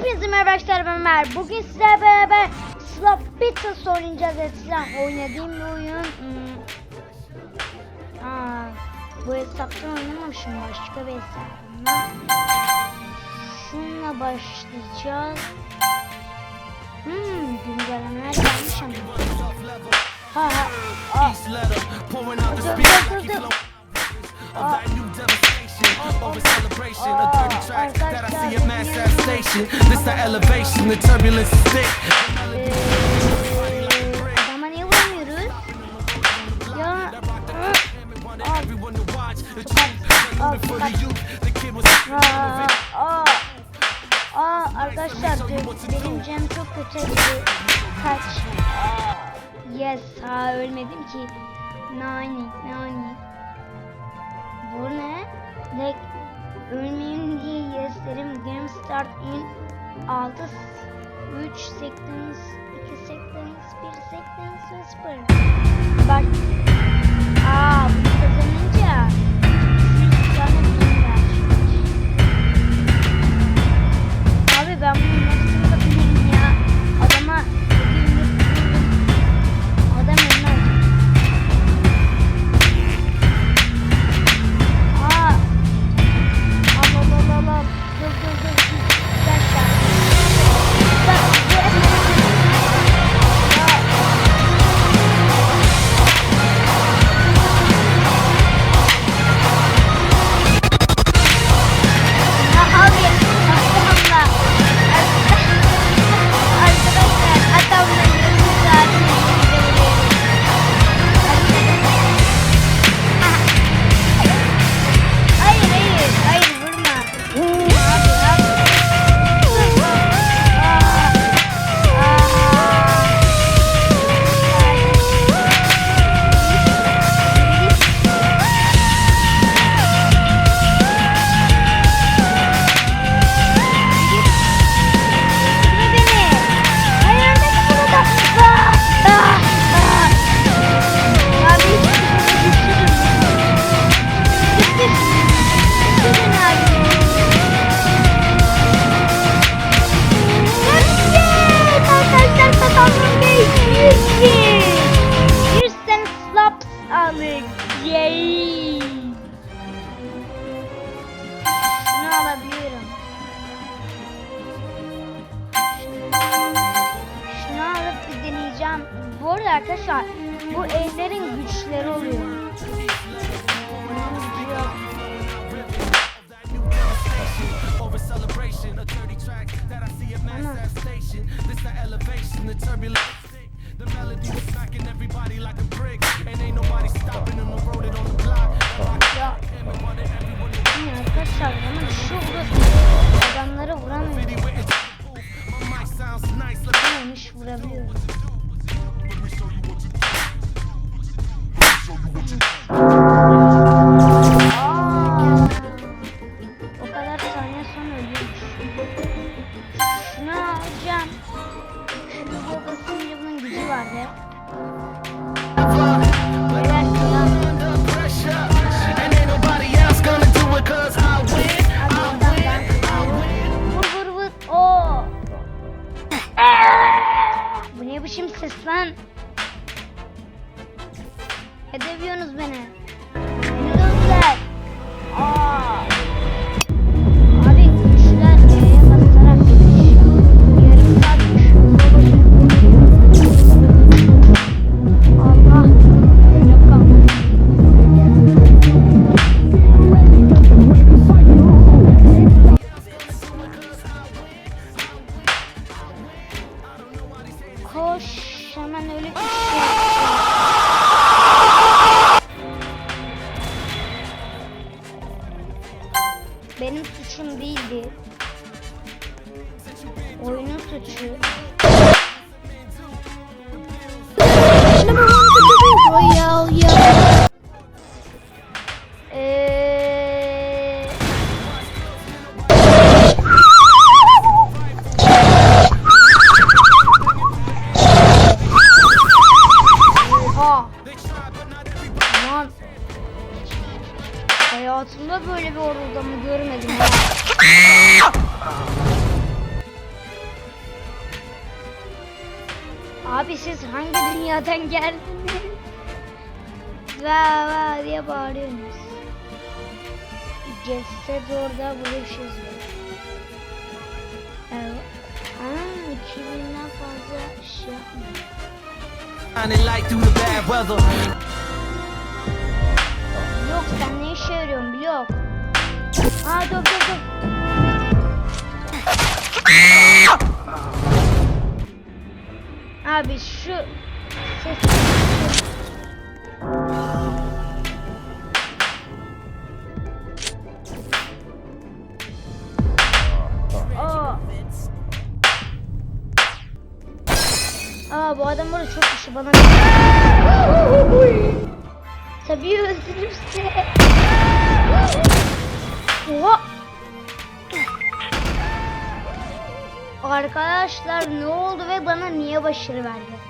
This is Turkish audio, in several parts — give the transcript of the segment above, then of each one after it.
Hepinize merhaba arkadaşlar ben Ömer. Bugün sizlerle beraber Slap Beatles oynayacağız. Eskiden oynadığım bir oyun. Hmm. Aa, bu hesaptan oynamamışım başka bir hesabımda. Şununla başlayacağız. Hmm, güncellemeler gelmiş ama. Ha ha. Aa. Dur, dur, dur, dur. of that new station. This the elevation, the turbulence is thick. Ee, arkadaşlar benim canım çok kötü. Kaç? Yes, ha ölmedim ki. Nani, nani. Bu ne? Like, ölmeyeyim diye yes derim. Game start in 6 3 seconds 2 seconds 1 seconds whisper. Bak. Aa, bunu kazanınca 100 tane bin ver. Abi ben bunu nasıl yapayım ya? Adama dediğim the block. Ya. Yine arkadaşlar ama şu adamları vuramıyor. Neymiş vurabiliyor. Bu ne biçim ses lan? Ne dövüyorsunuz beni? Beni. Aa. Koş hemen öyle bir şey bağırıyorsunuz. Ceset orada buluşuz. Evet. Aa, 2000'den fazla şey yapmıyor. Yok sen ne işe yarıyorsun yok. Aa dur dur dur. Abi şu ses Aa bu adam burada çok kişi bana Tabii öldürürse. Oha. Arkadaşlar ne oldu ve bana niye başarı verdi?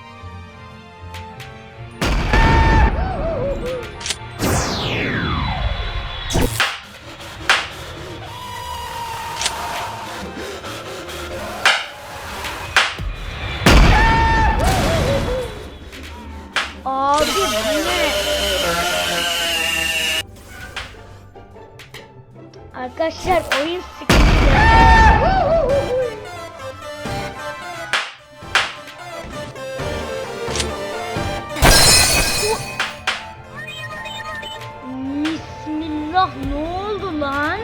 Allah ne oldu lan?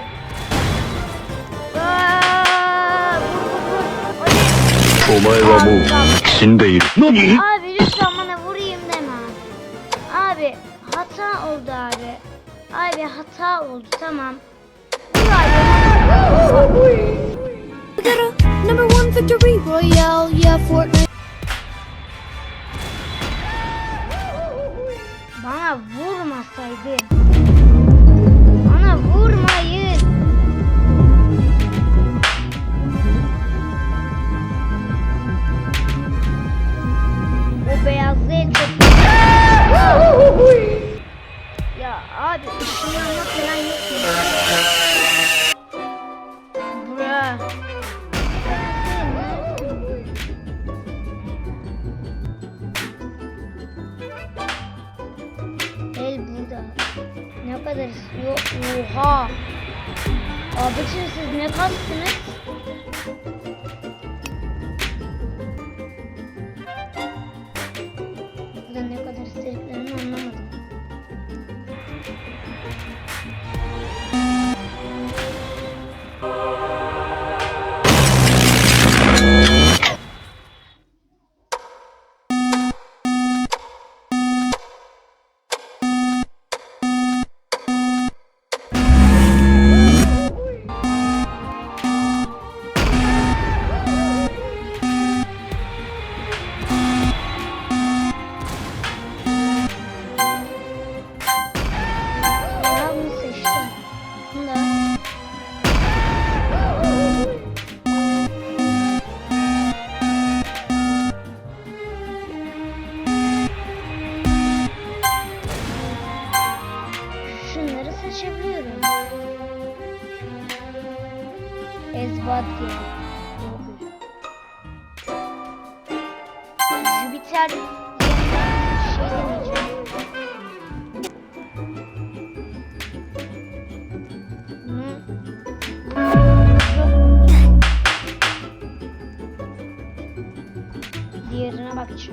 Aa. Olay ve bu. İkisini değil. Abi lütfen bana vurayım deme. Abi hata oldu abi. Abi hata oldu tamam. Vur abi. number one victory royale, yeah Fortnite. Bana vurmasaydı. Kadar istiyor? Oha. Abicim siz ne kastınız? Benim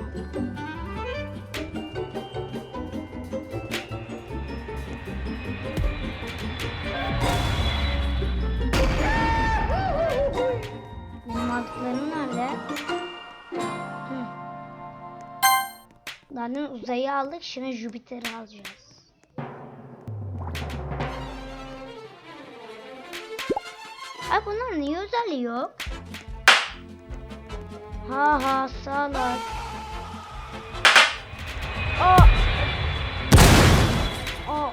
aldıklarım nerede? Zaten uzayı aldık. Şimdi Jüpiter'i alacağız. Ay bunların niye özelliği yok? Ha ha salak. Aa. Aa.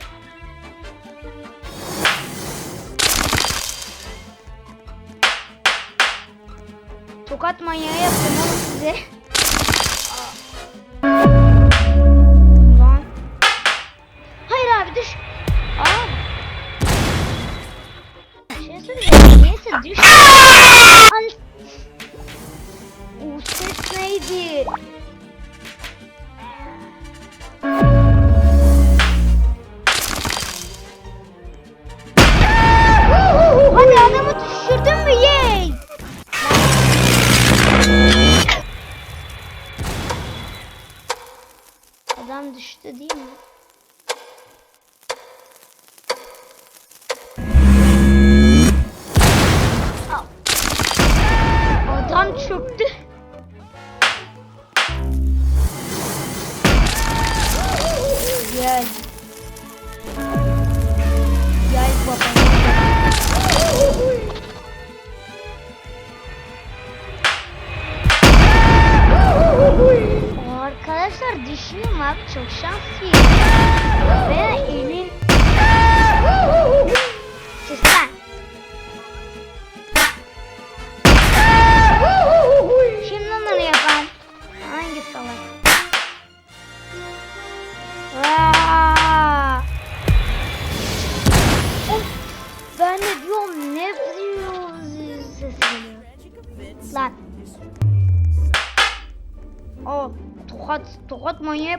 Tokat manyağı yaptım oğlum size. Ulan. Hayır abi düş. Aa. Şey söyleyeceğim. Neyse düş.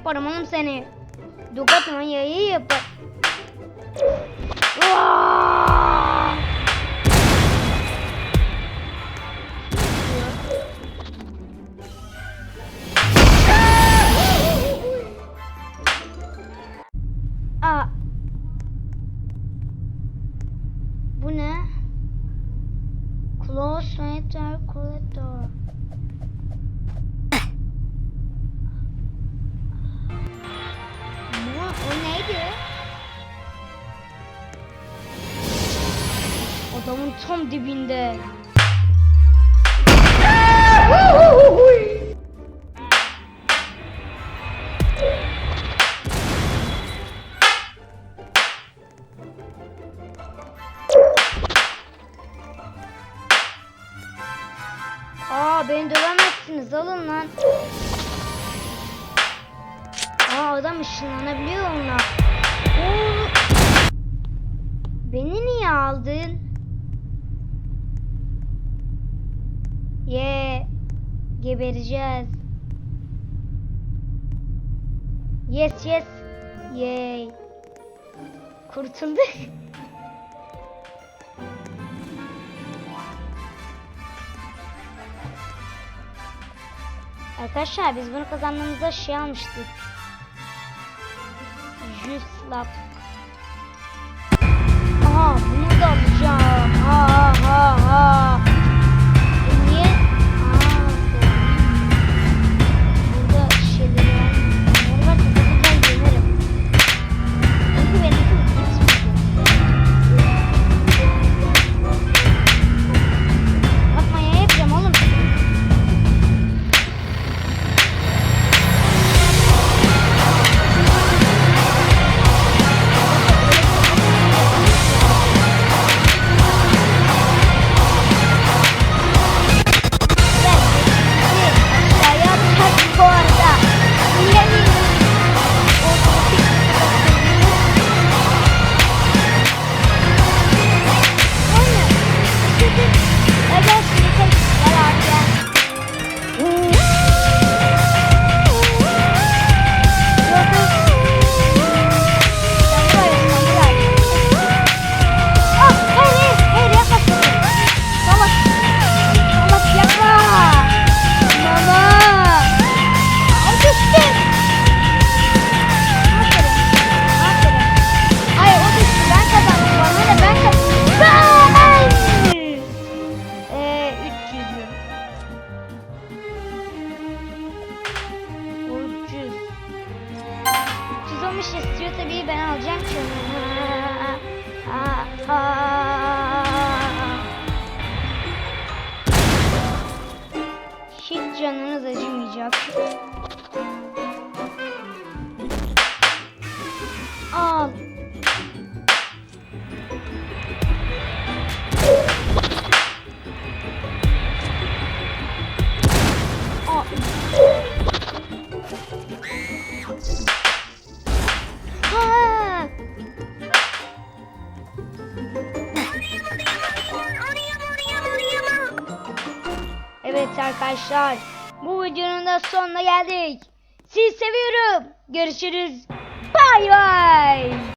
Paramhans ने दुखत नहीं यही है पर... वाह! Adamın tam dibinde. Aa beni dövemezsiniz alın lan. Aa adam ışınlanabiliyor onlar. Oo. Beni niye aldın? Gebereceğiz. Yes yes. Yay. Kurtulduk. Arkadaşlar biz bunu kazandığımızda şey almıştık. Juslap. Aha bunu da alacağım. Ha ha ha. arkadaşlar. Bu videonun da sonuna geldik. Sizi seviyorum. Görüşürüz. Bay bay.